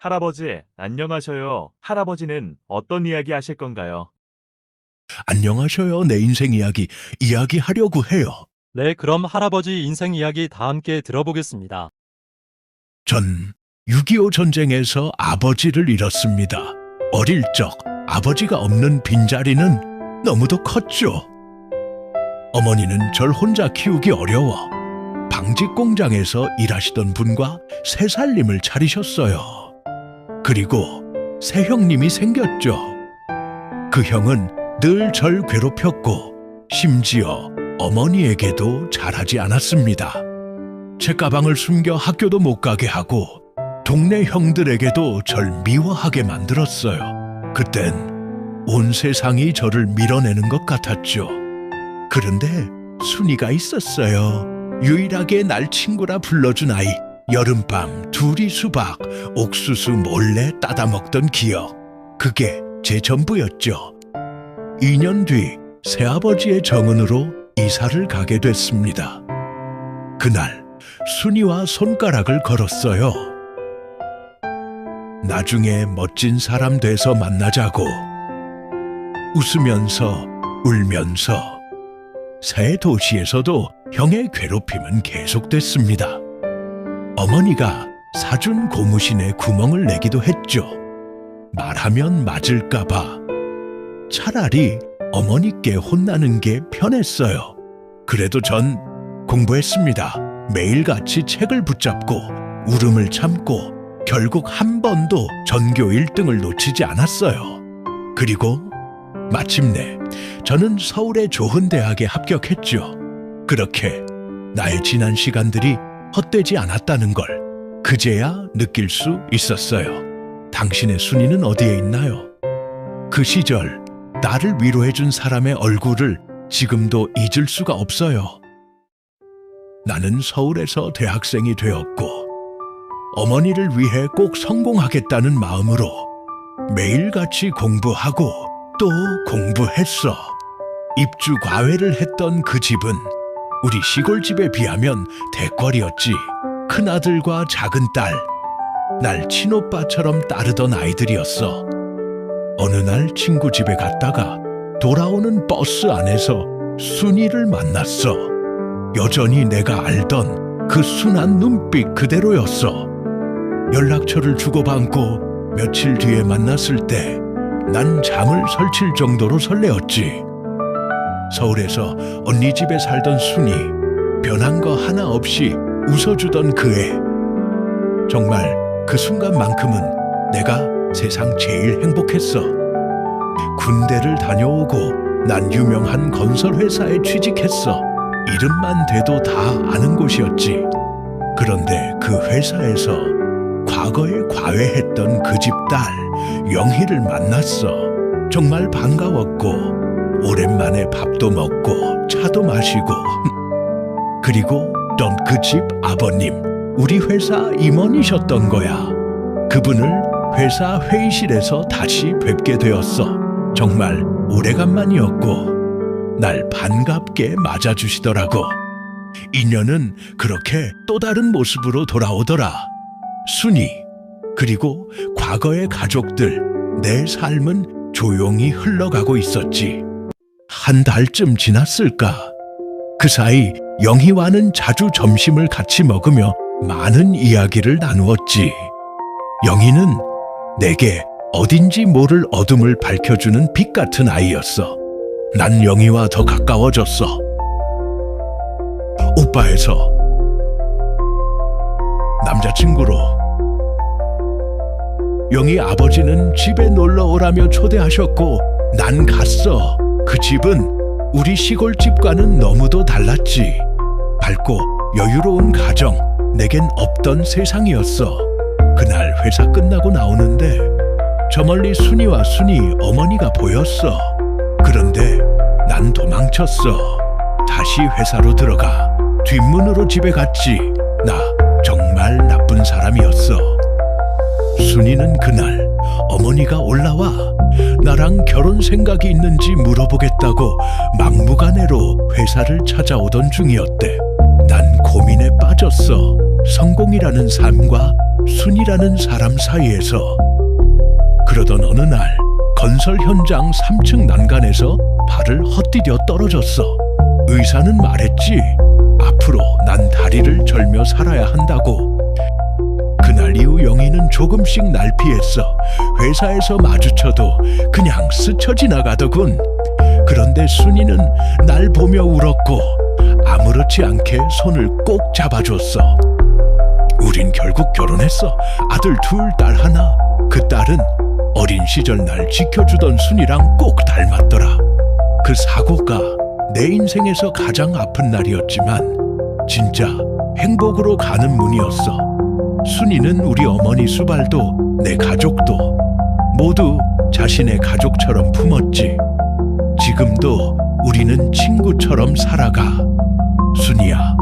할아버지, 안녕하셔요. 할아버지는 어떤 이야기 하실 건가요? 안녕하셔요. 내 인생 이야기 이야기하려고 해요. 네, 그럼 할아버지 인생 이야기 다 함께 들어보겠습니다. 전 6.25 전쟁에서 아버지를 잃었습니다. 어릴 적 아버지가 없는 빈자리는 너무도 컸죠. 어머니는 절 혼자 키우기 어려워 방직 공장에서 일하시던 분과 세 살림을 차리셨어요. 그리고 새 형님이 생겼죠. 그 형은 늘 절 괴롭혔고 심지어 어머니에게도 잘하지 않았습니다. 제 가방을 숨겨 학교도 못 가게 하고 동네 형들에게도 절 미워하게 만들었어요. 그땐 온 세상이 저를 밀어내는 것 같았죠. 그런데 순이가 있었어요. 유일하게 날 친구라 불러준 아이. 여름밤 둘이 수박, 옥수수 몰래 따다 먹던 기억. 그게 제 전부였죠. 2년 뒤 새아버지의 정은으로 이사를 가게 됐습니다. 그날 순이와 손가락을 걸었어요. 나중에 멋진 사람 돼서 만나자고. 웃으면서 울면서 새 도시에서도 형의 괴롭힘은 계속됐습니다. 어머니가 사준 고무신에 구멍을 내기도 했죠. 말하면 맞을까봐. 차라리 어머니께 혼나는 게 편했어요. 그래도 전 공부했습니다. 매일같이 책을 붙잡고 울음을 참고 결국 한 번도 전교 1등을 놓치지 않았어요. 그리고 마침내 저는 서울의 좋은 대학에 합격했죠. 그렇게 나의 지난 시간들이 헛되지 않았다는 걸 그제야 느낄 수 있었어요. 당신의 순위는 어디에 있나요? 그 시절 나를 위로해준 사람의 얼굴을 지금도 잊을 수가 없어요. 나는 서울에서 대학생이 되었고 어머니를 위해 꼭 성공하겠다는 마음으로 매일같이 공부하고 또 공부했어. 입주 과외를 했던 그 집은 우리 시골집에 비하면 대궐이었지. 큰아들과 작은 딸, 날 친오빠처럼 따르던 아이들이었어. 어느 날 친구 집에 갔다가 돌아오는 버스 안에서 순이를 만났어. 여전히 내가 알던 그 순한 눈빛 그대로였어. 연락처를 주고받고 며칠 뒤에 만났을 때 난 잠을 설칠 정도로 설레었지. 서울에서 언니 집에 살던 순이 변한 거 하나 없이 웃어주던 그 애. 정말 그 순간만큼은 내가 세상 제일 행복했어. 군대를 다녀오고 난 유명한 건설회사에 취직했어. 이름만 대도 다 아는 곳이었지. 그런데 그 회사에서 과거에 과외했던 그 집 딸 영희를 만났어. 정말 반가웠고 오랜만에 밥도 먹고 차도 마시고 그리고 넌그집 아버님 우리 회사 임원이셨던 거야. 그분을 회사 회의실에서 다시 뵙게 되었어. 정말 오래간만이었고 날 반갑게 맞아주시더라고. 인연은 그렇게 또 다른 모습으로 돌아오더라. 순이 그리고 과거의 가족들 내 삶은 조용히 흘러가고 있었지. 한 달쯤 지났을까? 그 사이 영희와는 자주 점심을 같이 먹으며 많은 이야기를 나누었지. 영희는 내게 어딘지 모를 어둠을 밝혀주는 빛 같은 아이였어. 난 영희와 더 가까워졌어. 오빠에서 남자친구로 영희 아버지는 집에 놀러 오라며 초대하셨고 난 갔어. 그 집은 우리 시골집과는 너무도 달랐지. 밝고 여유로운 가정, 내겐 없던 세상이었어. 그날 회사 끝나고 나오는데 저 멀리 순이와 순이 어머니가 보였어. 그런데 난 도망쳤어. 다시 회사로 들어가 뒷문으로 집에 갔지. 나 정말 나쁜 사람이었어. 순이는 그날 어머니가 올라와 나랑 결혼 생각이 있는지 물어보겠다고 막무가내로 회사를 찾아오던 중이었대. 난 고민에 빠졌어. 성공이라는 삶과 순이라는 사람 사이에서 그러던 어느 날 건설 현장 3층 난간에서 발을 헛디뎌 떨어졌어. 의사는 말했지. 앞으로 난 다리를 절며 살아야 한다고. 그날 이후 영희는 조금씩 날 피했어. 회사에서 마주쳐도 그냥 스쳐 지나가더군. 그런데 순이는 날 보며 울었고 아무렇지 않게 손을 꼭 잡아줬어. 우린 결국 결혼했어. 아들 둘, 딸 하나. 그 딸은 어린 시절 날 지켜주던 순이랑 꼭 닮았더라. 그 사고가 내 인생에서 가장 아픈 날이었지만 진짜 행복으로 가는 문이었어. 순이는 우리 어머니 수발도 내 가족도 모두 자신의 가족처럼 품었지. 지금도 우리는 친구처럼 살아가. 순이야,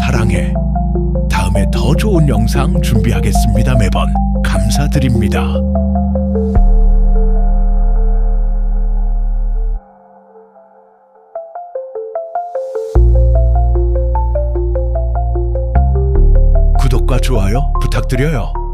사랑해. 다음에 더 좋은 영상 준비하겠습니다. 매번 감사드립니다. 부탁드려요.